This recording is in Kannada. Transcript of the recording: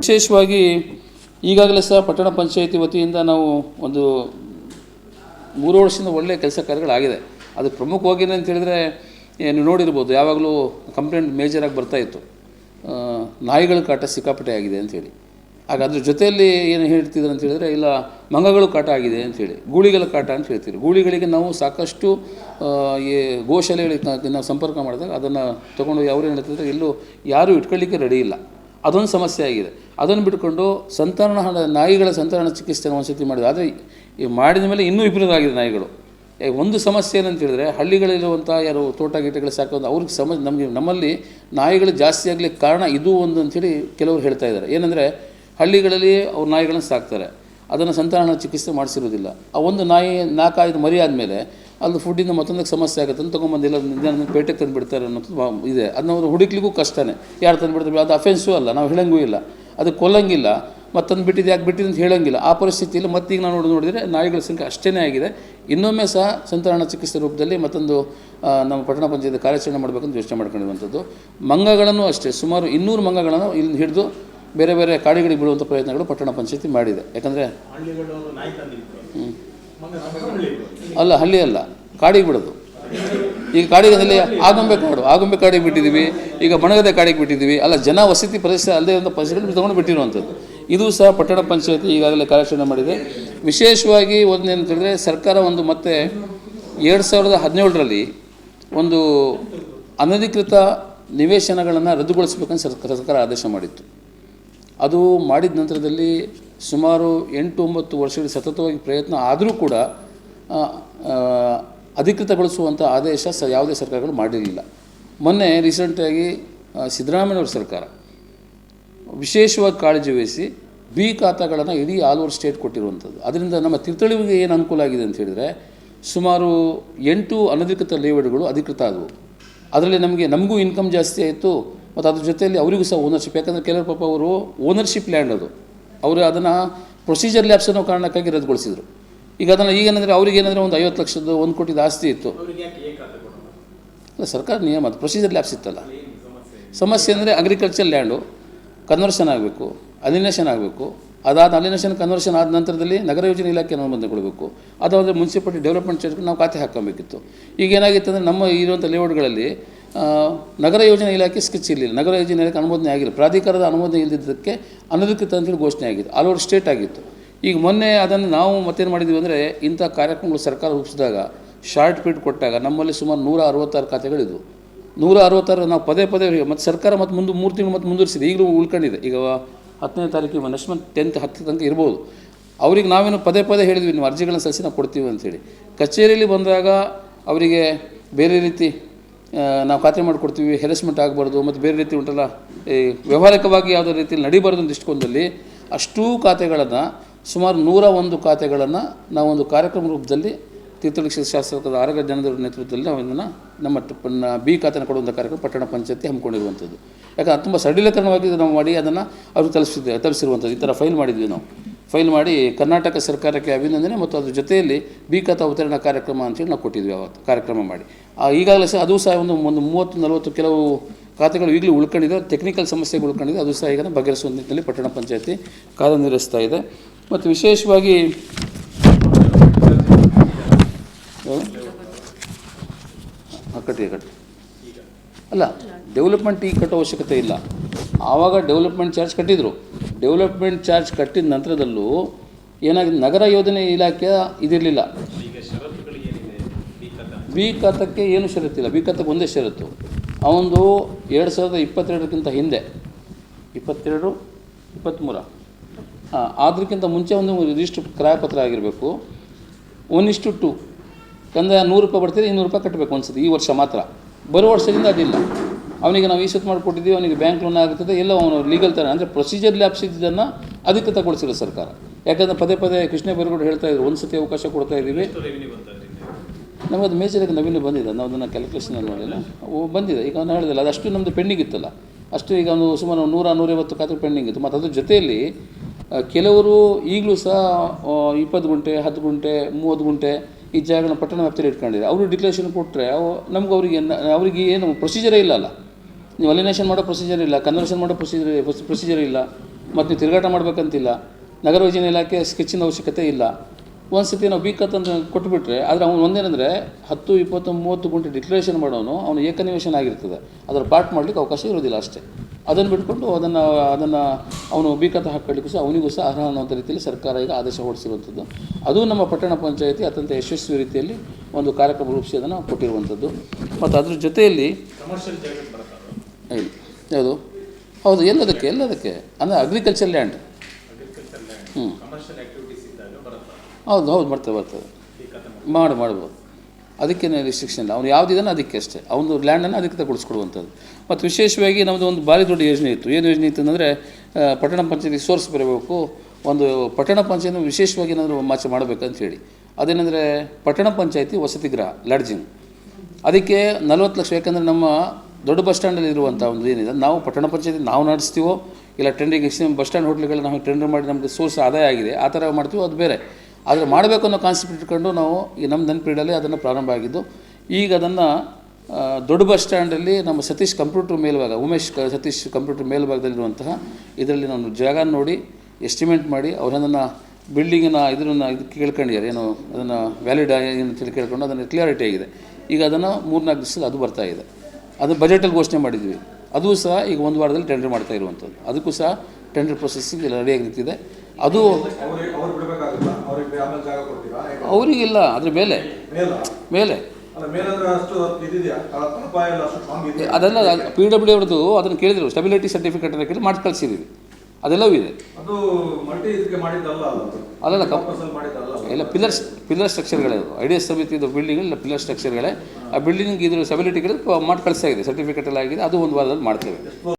ವಿಶೇಷವಾಗಿ ಈಗಾಗಲೇ ಸಹ ಪಟ್ಟಣ ಪಂಚಾಯಿತಿ ವತಿಯಿಂದ ನಾವು ಒಂದು ಮೂರು ವರ್ಷದಿಂದ ಒಳ್ಳೆಯ ಕೆಲಸ ಕಾರ್ಯಗಳಾಗಿದೆ. ಅದು ಪ್ರಮುಖವಾಗಿ ಅಂತ ಹೇಳಿದರೆ ನೀವು ನೋಡಿರ್ಬೋದು, ಯಾವಾಗಲೂ ಕಂಪ್ಲೇಂಟ್ ಮೇಜರಾಗಿ ಬರ್ತಾಯಿತ್ತು ನಾಯಿಗಳ ಕಾಟ ಸಿಕ್ಕಾಪಟ್ಟೆ ಆಗಿದೆ ಅಂಥೇಳಿ ಆಗ ಅದ್ರ ಜೊತೆಯಲ್ಲಿ ಏನು ಹೇಳ್ತಿದ್ರು ಅಂತ ಹೇಳಿದ್ರೆ, ಇಲ್ಲ, ಮಂಗಗಳು ಕಾಟ ಆಗಿದೆ ಅಂಥೇಳಿ ಗೂಳಿಗಳ ಕಾಟ ಅಂತ ಹೇಳ್ತೀವಿ ಗೂಳಿಗಳಿಗೆ ನಾವು ಸಾಕಷ್ಟು ಈ ಗೋಶಾಲೆಗಳಿಗೆ ನಾವು ಸಂಪರ್ಕ ಮಾಡಿದಾಗ ಅದನ್ನು ತೊಗೊಂಡು ಅವ್ರು ಏನು ಹೇಳ್ತಿದ್ರೆ, ಎಲ್ಲೂ ಯಾರೂ ಇಟ್ಕೊಳ್ಳಿಕ್ಕೆ ರೆಡಿ ಇಲ್ಲ. ಅದೊಂದು ಸಮಸ್ಯೆ ಆಗಿದೆ. ಅದನ್ನು ಬಿಟ್ಕೊಂಡು ಸಂತಾನ ನಾಯಿಗಳ ಸಂತಾನ ಚಿಕಿತ್ಸೆ ಒಂದ್ಸತಿ ಮಾಡಿದೆ ಆದರೆ ಈ ಮಾಡಿದ ಮೇಲೆ ಇನ್ನೂ ವಿಪರೀತ ಆಗಿದೆ ನಾಯಿಗಳು ಒಂದು ಸಮಸ್ಯೆ ಏನಂತ ಹೇಳಿದ್ರೆ ಹಳ್ಳಿಗಳಲ್ಲಿರುವಂಥ ಯಾರು ತೋಟ ಗೀಟಗಳು ಸಾಕೋದು ಅವ್ರಿಗೆ ಸಮ ನಮಗೆ, ನಮ್ಮಲ್ಲಿ ನಾಯಿಗಳು ಜಾಸ್ತಿ ಆಗಲಿಕ್ಕೆ ಕಾರಣ ಇದು ಒಂದು ಅಂಥೇಳಿ ಕೆಲವರು ಹೇಳ್ತಾ ಇದ್ದಾರೆ. ಏನಂದರೆ, ಹಳ್ಳಿಗಳಲ್ಲಿ ಅವ್ರು ನಾಯಿಗಳನ್ನು ಸಾಕ್ತಾರೆ. ಅದನ್ನು ಸಂತಾನ ಚಿಕಿತ್ಸೆ ಮಾಡಿಸಿರೋದಿಲ್ಲ ಆ ಒಂದು ನಾಯಿ ನಾಲ್ಕೈದು ಮರಿ ಆದಮೇಲೆ ಅಲ್ಲಿ ಫುಡ್ಡಿಂದ ಮತ್ತೊಂದಕ್ಕೆ ಸಮಸ್ಯೆ ಆಗುತ್ತೆ ಅಂತ ತೊಗೊಂಬಂದಿಲ್ಲ ನಿಧಾನ ಪೇಟೆಗೆ ತಂದು ಬಿಡ್ತಾರೆ ಅನ್ನೋದು ಇದೆ. ಅದನ್ನ ಅವ್ರು ಹುಡುಕ್ಲಿಗೂ ಕಷ್ಟನೇ. ಯಾರು ತಂದು ಬಿಡ್ತಾರೆ ಅದು ಅಫೆನ್ಸು ಅಲ್ಲ ನಾವು ಹೇಳಂಗೂ ಇಲ್ಲ. ಅದು ಕೊಲ್ಲಂಗಿಲ್ಲ ಮತ್ತೊಂದು ಬಿಟ್ಟಿದ್ದು ಯಾಕೆ ಬಿಟ್ಟಿದ್ದು ಅಂತ ಹೇಳಂಗಿಲ್ಲ. ಆ ಪರಿಸ್ಥಿತಿಯಲ್ಲಿ ಮತ್ತೀಗ ನಾವು ನೋಡಿ ನೋಡಿದರೆ ನಾಯಿಗಳ ಸಂಖ್ಯೆ ಅಷ್ಟೇ ಆಗಿದೆ. ಇನ್ನೊಮ್ಮೆ ಸಹ ಸಂತರಣ ಚಿಕಿತ್ಸೆ ರೂಪದಲ್ಲಿ ಮತ್ತೊಂದು ನಮ್ಮ ಪಟ್ಟಣ ಪಂಚಾಯತ್ ಕಾರ್ಯಾಚರಣೆ ಮಾಡಬೇಕಂತ ಯೋಚನೆ ಮಾಡ್ಕೊಂಡಿರುವಂಥದ್ದು. ಮಂಗಗಳನ್ನು ಅಷ್ಟೇ ಸುಮಾರು ಇನ್ನೂರು ಮಂಗಗಳನ್ನು ಇಲ್ಲಿ ಹಿಡಿದು ಬೇರೆ ಬೇರೆ ಕಾಡಿಗಳಿಗೆ ಬಿಡುವಂಥ ಪ್ರಯತ್ನಗಳು ಪಟ್ಟಣ ಪಂಚಾಯತಿ ಮಾಡಿದೆ. ಯಾಕಂದರೆ ಅಲ್ಲ ಹಳ್ಳಿ ಅಲ್ಲ. ಕಾಡಿಗೆ ಬಿಡೋದು. ಈಗ ಕಾಡಿಗೆ ಅಲ್ಲಿ ಆಗುಂಬೆ ಕಾಡು, ಆಗುಂಬೆ ಕಾಡಿಗೆ ಬಿಟ್ಟಿದ್ದೀವಿ, ಈಗ ಬಣಗದೆ ಕಾಡಿಗೆ ಬಿಟ್ಟಿದ್ದೀವಿ. ಅಲ್ಲ, ಜನ ವಸತಿ ಪ್ರದೇಶ ಅಲ್ಲದೆ ಇರುವಂಥ ಪ್ರದೇಶಗಳು ತಗೊಂಡು ಬಿಟ್ಟಿರುವಂಥದ್ದು ಇದು ಸಹ ಪಟ್ಟಣ ಪಂಚಾಯತಿ ಈಗಾಗಲೇ ಕಾರ್ಯಾಚರಣೆ ಮಾಡಿದೆ. ವಿಶೇಷವಾಗಿ ಒಂದೇನು ಹೇಳಿದ್ರೆ ಸರ್ಕಾರ ಒಂದು ಮತ್ತೆ ಎರಡು ಸಾವಿರದ ಹದಿನೇಳರಲ್ಲಿ ಒಂದು ಅನಧಿಕೃತ ನಿವೇಶನಗಳನ್ನು ರದ್ದುಗೊಳಿಸಬೇಕಂತ ಸರ್ಕಾರ ಸರ್ಕಾರ ಆದೇಶ ಮಾಡಿತ್ತು. ಅದು ಮಾಡಿದ ನಂತರದಲ್ಲಿ ಸುಮಾರು ಎಂಟು ಒಂಬತ್ತು ವರ್ಷಗಳ ಸತತವಾಗಿ ಪ್ರಯತ್ನ ಆದರೂ ಕೂಡ ಅಧಿಕೃತಗೊಳಿಸುವಂಥ ಆದೇಶ ಸ ಯಾವುದೇ ಸರ್ಕಾರಗಳು ಮಾಡಿರಲಿಲ್ಲ. ಮೊನ್ನೆ ರೀಸೆಂಟಾಗಿ ಸಿದ್ದರಾಮಯ್ಯವ್ರ ಸರ್ಕಾರ ವಿಶೇಷವಾಗಿ ಕಾಳಜಿ ವಹಿಸಿ ಬಿ ಖಾತಾಗಳನ್ನು ಇಡೀ ಆಲ್ ಓವರ್ ಸ್ಟೇಟ್ ಕೊಟ್ಟಿರುವಂಥದ್ದು ಅದರಿಂದ ನಮ್ಮ ತಿರ್ತಳಿವಿಗೆ ಏನು ಅನುಕೂಲ ಆಗಿದೆ ಅಂತ ಹೇಳಿದರೆ, ಸುಮಾರು ಎಂಟು ಅನಧಿಕೃತ ಲೇವಡ್ಗಳು ಅಧಿಕೃತ ಆದವು. ಅದರಲ್ಲಿ ನಮಗೆ, ನಮಗೂ ಇನ್ಕಮ್ ಜಾಸ್ತಿ ಆಯಿತು, ಮತ್ತು ಅದ್ರ ಜೊತೆಯಲ್ಲಿ ಅವರಿಗೂ ಸಹ ಓನರ್ಶಿಪ್ ಯಾಕಂದರೆ ಕೆಲವರು ಪಾಪ ಅವರು ಓನರ್ಶಿಪ್ ಲ್ಯಾಂಡ್ ಅದು. ಅವರು ಅದನ್ನು ಪ್ರೊಸೀಜರ್ ಲ್ಯಾಬ್ಸ್ ಅನ್ನೋ ಕಾರಣಕ್ಕಾಗಿ ರದ್ದುಗೊಳಿಸಿದರು. ಈಗ ಅದನ್ನು ಈಗೇನಂದರೆ ಅವ್ರಿಗೇನಂದರೆ ಒಂದು ಐವತ್ತು ಲಕ್ಷದ್ದು ಒಂದು ಕೋಟಿ ಆಸ್ತಿ ಇತ್ತು. ಅಲ್ಲ ಸರ್ಕಾರ ನಿಯಮ ಅದು ಪ್ರೊಸೀಜರ್ ಲ್ಯಾಬ್ಸ್ ಇತ್ತಲ್ಲ ಸಮಸ್ಯೆ ಅಂದರೆ ಅಗ್ರಿಕಲ್ಚರ್ ಲ್ಯಾಂಡು ಕನ್ವರ್ಷನ್ ಆಗಬೇಕು ಅಲಿನೇಷನ್ ಆಗಬೇಕು. ಅದಾದ ಅಲಿನೇಷನ್ ಕನ್ವರ್ಷನ್ ಆದ ನಂತರದಲ್ಲಿ ನಗರ ಯೋಜನೆ ಇಲಾಖೆ ಅನುಮೋದನೆ ಕೊಡಬೇಕು. ಅದಾದರೆ ಮುನ್ಸಿಪಾಲಿಟಿ ಡೆವಲಪ್ಮೆಂಟ್ ಚಾರ್ಜ್ಗೆ ನಾವು ಖಾತೆ ಹಾಕ್ಕೊಬೇಕಿತ್ತು. ಈಗ ಏನಾಗಿತ್ತು ಅಂದರೆ ನಮ್ಮ ಇರುವಂಥ ಲೇಔಟ್ಗಳಲ್ಲಿ ನಗರ ಯೋಜನೆ ಇಲಾಖೆ ಸ್ಕಿಚ್ ಇರಲಿಲ್ಲ. ನಗರ ಯೋಜನೆ ಇಲಾಖೆ ಅನುಮೋದನೆ ಆಗಿಲ್ಲ. ಪ್ರಾಧಿಕಾರದ ಅನುಮೋದನೆ ಇಲ್ಲದಿದ್ದಕ್ಕೆ ಅನಧಿಕೃತ ಅಂತೇಳಿ ಘೋಷಣೆ ಆಗಿತ್ತು. ಆಲ್ ಓವರ್ ಸ್ಟೇಟ್ ಆಗಿತ್ತು. ಈಗ ಮೊನ್ನೆ ಅದನ್ನು ನಾವು ಮತ್ತೇನು ಮಾಡಿದ್ವಿ ಅಂದರೆ ಇಂಥ ಕಾರ್ಯಕ್ರಮಗಳು ಸರ್ಕಾರ ರೂಪಿಸಿದಾಗ ಶಾರ್ಟ್ ಫೀಟ್ ಕೊಟ್ಟಾಗ ನಮ್ಮಲ್ಲಿ ಸುಮಾರು ನೂರ ಅರವತ್ತಾರು ಖಾತೆಗಳಿದ್ವು. ನೂರ ಅರವತ್ತಾರು ನಾವು ಪದೇ ಪದೇ ಮತ್ತು ಸರ್ಕಾರ ಮತ್ತು ಮುಂದೆ ಮೂರು ತಿಂಗಳು ಮತ್ತು ಮುಂದುವರಿಸಿದೆ. ಈಗಲೂ ಉಳ್ಕೊಂಡಿದೆ. ಈಗ ಹತ್ತನೇ ತಾರೀಕಿಗೆ ನೆಕ್ಸ್ಟ್ ಮಂತ್ ಟೆಂತ್ ಹತ್ತು ತನಕ ಇರ್ಬೋದು. ಅವ್ರಿಗೆ ನಾವೇನು ಪದೇ ಪದೇ ಹೇಳಿದ್ವಿ ನೀವು ಅರ್ಜಿಗಳನ್ನ ಸಲ್ಲಿಸಿ ಕೊಡ್ತೀವಿ ಅಂತೇಳಿ ಕಚೇರಿಯಲ್ಲಿ ಬಂದಾಗ ಅವರಿಗೆ ಬೇರೆ ರೀತಿ ನಾವು ಖಾತೆ ಮಾಡಿಕೊಡ್ತೀವಿ ಹೆರಸ್ಮೆಂಟ್ ಆಗಬಾರ್ದು ಮತ್ತು ಬೇರೆ ರೀತಿ ಉಂಟಲ್ಲ, ಈ ವ್ಯವಹಾರಿಕವಾಗಿ ಯಾವುದೇ ರೀತಿಯಲ್ಲಿ ನಡಿಬಾರ್ದು ಅಂತ ದೃಷ್ಟಿಕೋನದಲ್ಲಿ ಅಷ್ಟೂ ಖಾತೆಗಳನ್ನು ಸುಮಾರು ನೂರ ಒಂದು ಖಾತೆಗಳನ್ನು ನಾವೊಂದು ಕಾರ್ಯಕ್ರಮ ರೂಪದಲ್ಲಿ ತೀರ್ಥಹಳ್ಳಿ ಶಾಸಕರ ಆರೋಗ್ಯ ಜನರ ನೇತೃತ್ವದಲ್ಲಿ ನಾವು ಇದನ್ನು ನಮ್ಮ ಬಿ ಖಾತೆನ ಕೊಡುವಂಥ ಕಾರ್ಯಕ್ರಮ ಪಟ್ಟಣ ಪಂಚಾಯತಿ ಹಮ್ಮಿಕೊಂಡಿರುವಂಥದ್ದು ಯಾಕಂದ್ರೆ ತುಂಬ ಸಡಿಲೀಕರಣವಾಗಿ ನಾವು ಮಾಡಿ ಅದನ್ನು ಅವರು ತಲುಪಿಸಿದ್ದೆ ತಲುಪಿಸಿರುವಂಥದ್ದು ಈ ಥರ ಫೈಲ್ ಮಾಡಿದ್ವಿ ನಾವು. ಫೈಲ್ ಮಾಡಿ ಕರ್ನಾಟಕ ಸರ್ಕಾರಕ್ಕೆ ಅಭಿನಂದನೆ ಮತ್ತು ಅದ್ರ ಜೊತೆಯಲ್ಲಿ ಬಿ ಖಾತಾ ಅವತರಣ ಕಾರ್ಯಕ್ರಮ ಅಂತೇಳಿ ನಾವು ಕೊಟ್ಟಿದ್ವಿ ಅವತ್ತು, ಕಾರ್ಯಕ್ರಮ ಮಾಡಿ. ಈಗಾಗಲೇ ಸಹ ಅದು ಸಹ ಒಂದು ಒಂದು ಮೂವತ್ತು, ನಲವತ್ತು ಕೆಲವು ಖಾತೆಗಳು ಈಗಲೂ ಉಳ್ಕೊಂಡಿದೆ. ಟೆಕ್ನಿಕಲ್ ಸಮಸ್ಯೆಗಳು ಉಳ್ಕೊಂಡಿದೆ. ಅದು ಸಹ ಈಗ ಬಗೆಹರಿಸುವ ನಿಟ್ಟಿನಲ್ಲಿ ಪಟ್ಟಣ ಪಂಚಾಯತಿ ಕಾರ್ಯನಿರ್ವಹಿಸ್ತಾ ಇದೆ. ಮತ್ತು ವಿಶೇಷವಾಗಿ ಕಟ್ಟಿ ಕಟ್ಟಿ ಅಲ್ಲ, ಡೆವಲಪ್ಮೆಂಟ್ ಈಗ ಕಟ್ಟೋ ಅವಶ್ಯಕತೆ ಇಲ್ಲ. ಆವಾಗ ಡೆವಲಪ್ಮೆಂಟ್ ಚಾರ್ಜ್ ಕಟ್ಟಿದರು. ಡೆವಲಪ್ಮೆಂಟ್ ಚಾರ್ಜ್ ಕಟ್ಟಿದ ನಂತರದಲ್ಲೂ ಏನಾಗಿದೆ ನಗರ ಯೋಜನೆ ಇಲಾಖೆ ಇದಿರಲಿಲ್ಲ. ಬಿ ಖಾತಕ್ಕೆ ಏನು ಷರತ್ತಿಲ್ಲ ಬಿ ಖಾತಕ್ಕೆ ಒಂದೇ ಷರತ್ತು. ಅವನದು ಎರಡು ಸಾವಿರದ ಇಪ್ಪತ್ತೆರಡಕ್ಕಿಂತ ಹಿಂದೆ. ಇಪ್ಪತ್ತೆರಡು ಇಪ್ಪತ್ತ್ಮೂರ ಹಾಂ ಅದಕ್ಕಿಂತ ಮುಂಚೆ ಒಂದು ರಿಜಿಸ್ಟ್ರ್ ಕ್ರಾಯಪತ್ರ ಆಗಿರಬೇಕು. ಒನ್ ಇಷ್ಟು ಟು ಕಂದಾಯ ನೂರು ರೂಪಾಯಿ ಬರ್ತೀರಿ ಇನ್ನೂರು ರೂಪಾಯಿ ಕಟ್ಟಬೇಕು ಅನ್ಸುತ್ತೆ ಈ ವರ್ಷ ಮಾತ್ರ. ಬರೋ ವರ್ಷದಿಂದ ಅದಿಲ್ಲ. ಅವನಿಗೆ ನಾವು ಈ ಸತ್ ಮಾಡಿಕೊಟ್ಟಿದ್ದೀವಿ ಅವನಿಗೆ ಬ್ಯಾಂಕ್ ಲೋನ್ ಆಗುತ್ತದೆ ಎಲ್ಲ ಅವನು ಲೀಗಲ್ ಥರ ಅಂದರೆ ಪ್ರೊಸೀಜರ್ ಲ್ಯಾಬ್ಸ್ ಇದ್ದನ್ನು ತಗೊಳ್ಸಿಲ್ಲ ಸರ್ಕಾರ. ಯಾಕಂದರೆ ಪದೇ ಪದೇ ಕೃಷ್ಣ ಬೈರೇಗೌಡ ಹೇಳ್ತಾ ಇದ್ರು ಒಂದು ಸತಿ ಅವಕಾಶ ಕೊಡ್ತಾ ಇದ್ದೀವಿ. ನಮಗದು ಅದು ಮೇಜರಾಗಿ ನವೀನ ಬಂದಿದೆ ನಾವು ಅದನ್ನು ಕ್ಯಾಲ್ಕುಲೇಷನ್ ನೋಡಿಲ್ಲ. ಓ ಬಂದಿದೆ. ಈಗ ನಾನು ಹೇಳಿದಲ್ಲ ಅದಷ್ಟು ನಮ್ಮದು ಪೆಂಡಿಂಗ್ ಇತ್ತಲ್ಲ. ಅಷ್ಟು ಈಗ ಒಂದು ಸುಮಾರು ನೂರ ನೂರೈವತ್ತು ಖಾತೆ ಪೆಂಡಿಂಗ್ ಇತ್ತು. ಮತ್ತು ಅದ್ರ ಜೊತೆಯಲ್ಲಿ ಕೆಲವರು ಈಗಲೂ ಸಹ ಇಪ್ಪತ್ತು ಗುಂಟೆ, ಹತ್ತು ಗುಂಟೆ, ಮೂವತ್ತು ಗುಂಟೆ ಈ ಜಾಗನ ಪಟ್ಟಣ ವ್ಯಾಪ್ತಿಯಲ್ಲಿ ಇಟ್ಕೊಂಡಿದ್ದಾರೆ. ಅವರು ಡಿಕ್ಲೇಷನ್ ಕೊಟ್ಟರೆ ಅವು ನಮ್ಗೆ ಅವರಿಗೆ ಅವರಿಗೆ ಏನು ಪ್ರೊಸೀಜರೇ ಇಲ್ಲ ಅಲ್ಲ ನೀವು ಅಲಿನೇಷನ್ ಮಾಡೋ ಪ್ರೊಸೀಜರ್ ಇಲ್ಲ ಕನ್ವರ್ಷನ್ ಮಾಡೋ ಪ್ರೊಸೀಜರ್ ಪ್ರೊಸೀಜರ್ ಇಲ್ಲ, ಮತ್ತು ನೀವು ತಿರುಗಾಟ ಮಾಡಬೇಕಂತಿಲ್ಲ, ನಗರ ಯೋಜನೆ ಇಲಾಖೆ ಸ್ಕೆಚ್ಚಿನ ಅವಶ್ಯಕತೆ ಇಲ್ಲ. ಒಂದು ಸತಿ ನಾವು ಬೀಕತ್ ಅಂತ ಕೊಟ್ಬಿಟ್ರೆ, ಆದರೆ ಅವ್ನು ಒಂದೇನೆಂದರೆ ಹತ್ತು, ಇಪ್ಪತ್ತು, ಮೂವತ್ತು ಗುಂಟೆ ಡಿಕ್ಲರೇಷನ್ ಮಾಡೋನು, ಅವನು ಏಕನಿವೇಶನ ಆಗಿರ್ತದೆ ಅದರ ಪಾರ್ಟ್ ಮಾಡಲಿಕ್ಕೆ ಅವಕಾಶ ಇರೋದಿಲ್ಲ ಅಷ್ಟೇ. ಅದನ್ನು ಬಿಟ್ಕೊಂಡು ಅದನ್ನು ಅದನ್ನು ಅವನು ಬೀಕತ ಹಾಕೊಳ್ಳಿಕ್ಕೂ ಸಹ ಅವನಿಗೂ ಸಹ ಅರ್ಹ ಅನ್ನುವಂಥ ರೀತಿಯಲ್ಲಿ ಸರ್ಕಾರ ಈಗ ಆದೇಶ ಹೊರಡಿಸಿರುವಂಥದ್ದು. ಅದು ನಮ್ಮ ಪಟ್ಟಣ ಪಂಚಾಯಿತಿ ಅತ್ಯಂತ ಯಶಸ್ವಿ ರೀತಿಯಲ್ಲಿ ಒಂದು ಕಾರ್ಯಕ್ರಮ ರೂಪಿಸಿ ಅದನ್ನು ಕೊಟ್ಟಿರುವಂಥದ್ದು. ಮತ್ತು ಅದ್ರ ಜೊತೆಯಲ್ಲಿ ಹೇಳಿ ಯಾವುದು? ಹೌದು ಎಲ್ಲದಕ್ಕೆ ಎಲ್ಲದಕ್ಕೆ? ಅಂದರೆ ಅಗ್ರಿಕಲ್ಚರ್ ಲ್ಯಾಂಡ್ ಹ್ಞೂ ಹೌದು ಹೌದು ಬರ್ತದೆ ಬರ್ತದೆ. ಮಾಡಿ ಮಾಡ್ಬೋದು. ಅದಕ್ಕೇನೆ ರಿಸ್ಟ್ರಿಕ್ಷನ್ ಇಲ್ಲ. ಅವ್ನು ಯಾವುದಿದಾನೆ ಅದಕ್ಕೆ ಅಷ್ಟೇ. ಅವನು ಲ್ಯಾಂಡನ್ನು ಅದಕ್ಕೆ ತಗೊಳಿಸ್ಕೊಡುವಂಥದ್ದು. ಮತ್ತು ವಿಶೇಷವಾಗಿ ನಮ್ಮದು ಒಂದು ಭಾರಿ ದೊಡ್ಡ ಯೋಜನೆ ಇತ್ತು. ಏನು ಯೋಜನೆ ಇತ್ತು ಅಂದರೆ ಪಟ್ಟಣ ಪಂಚಾಯತಿ ಸೋರ್ಸ್ ಬರಬೇಕು. ಒಂದು ಪಟ್ಟಣ ಪಂಚಾಯತ್ ವಿಶೇಷವಾಗಿ ಏನಾದರೂ ಮಾಚೆ ಮಾಡಬೇಕಂತ ಹೇಳಿ. ಅದೇನೆಂದರೆ, ಪಟ್ಟಣ ಪಂಚಾಯತಿ ವಸತಿ ಗೃಹ ಲಾಡ್ಜಿಂಗ್ ಅದಕ್ಕೆ ನಲವತ್ತು ಲಕ್ಷ, ಯಾಕಂದರೆ ನಮ್ಮ ದೊಡ್ಡ ಬಸ್ ಸ್ಟ್ಯಾಂಡಲ್ಲಿ ಇರುವಂಥ ಒಂದು ಏನಿದೆ, ನಾವು ಪಟ್ಟಣ ಪಂಚಾಯತಿ ನಾವು ನಡೆಸ್ತೀವೋ, ಇಲ್ಲ ಟೆಂಡರಿಂಗ್ ಬಸ್ ಸ್ಟ್ಯಾಂಡ್ ಹೋಟ್ಲ್ಗಳು ನಾವು ಟೆಂಡರ್ ಮಾಡಿ ನಮಗೆ ಸೋರ್ಸ್ ಆದಾಯ ಆಗಿದೆ, ಆ ಥರ ಮಾಡ್ತೀವೋ, ಅದು ಬೇರೆ. ಆದರೆ ಮಾಡಬೇಕು ಅನ್ನೋ ಕಾನ್ಸೆಪ್ಟ್ ಇಟ್ಕೊಂಡು ನಾವು ಈ ನಮ್ಮ ನೆನಪಿಡಲ್ಲಿ ಅದನ್ನು ಪ್ರಾರಂಭ ಆಗಿದ್ದು. ಈಗ ಅದನ್ನು ದೊಡ್ಡ ಬಸ್ ಸ್ಟ್ಯಾಂಡಲ್ಲಿ ನಮ್ಮ ಸತೀಶ್ ಕಂಪ್ಯೂಟರ್ ಮೇಲ್ಭಾಗ, ಉಮೇಶ್ ಸತೀಶ್ ಕಂಪ್ಯೂಟರ್ ಮೇಲ್ಭಾಗದಲ್ಲಿರುವಂತಹ ಇದರಲ್ಲಿ ನಾನು ಜಾಗ ನೋಡಿ ಎಸ್ಟಿಮೇಟ್ ಮಾಡಿ ಅವರನ್ನು ಬಿಲ್ಡಿಂಗಿನ ಇದನ್ನು ಇದು ಕೇಳ್ಕೊಂಡಿದ್ದಾರೆ. ಏನು, ಅದನ್ನು ವ್ಯಾಲಿಡ್ ಏನು ತಿಳಿ ಕೇಳ್ಕೊಂಡು ಅದನ್ನು ಕ್ಲಿಯಾರಿಟಿ ಆಗಿದೆ. ಈಗ ಅದನ್ನು ಮೂರ್ನಾಲ್ಕು ದಿವಸದಲ್ಲಿ ಅದು ಬರ್ತಾ ಇದೆ. ಅದು ಬಜೆಟಲ್ಲಿ ಘೋಷಣೆ ಮಾಡಿದ್ವಿ. ಅದು ಸಹ ಈಗ ಒಂದು ವಾರದಲ್ಲಿ ಟೆಂಡರ್ ಮಾಡ್ತಾ ಇರುವಂಥದ್ದು ಅದಕ್ಕೂ ಸಹ ಟೆಂಡರ್ ಪ್ರೊಸೆಸ್ಸಿಂಗ್ ರೆಡಿಯಾಗಿ ನಿಂತಿದೆ. ಅದು ಅವರಿಗಿಲ್ಲ ಅದ್ರ ಮೇಲೆ. ಮೇಲ? ಅದೆಲ್ಲ ಪಿ ಡಬ್ಲ್ಯೂ ಅವ್ರದ್ದು ಅದನ್ನು ಕೇಳಿದ್ರು ಸ್ಟೆಬಿಲಿಟಿ ಸರ್ಟಿಫಿಕೇಟ್ ಅಂತ ಕೇಳಿ ಮಾಡಿ ಕಳಿಸಿದ್ದೀವಿ ಅದೆಲ್ಲವೂ ಇದೆ. ಅದೆಲ್ಲ ಎಲ್ಲ ಪಿಲ್ಲರ್ ಪಿಲ್ಲರ್ ಸ್ಟ್ರಕ್ಚರ್ಗಳೇ ಅದು. ಐ ಡಿ ಎಸ್ ಸಮಿತಿದು ಬಿಲ್ಡಿಂಗ್ ಇಲ್ಲ ಪಿಲ್ಲರ್ ಸ್ಟ್ರಕ್ಚರ್ಗಳೇ ಆ ಬಿಲ್ಡಿಂಗ್ ಇದ್ರ ಸ್ಟೆಬಿಲಿಟಿ ಮಾಡಿ ಕಳಿಸ್ತಾ ಇದೆ ಸರ್ಟಿಫಿಕೇಟ್ ಎಲ್ಲ ಆಗಿದೆ ಅದು ಒಂದು ವಾರದಲ್ಲಿ ಮಾಡ್ತೇವೆ.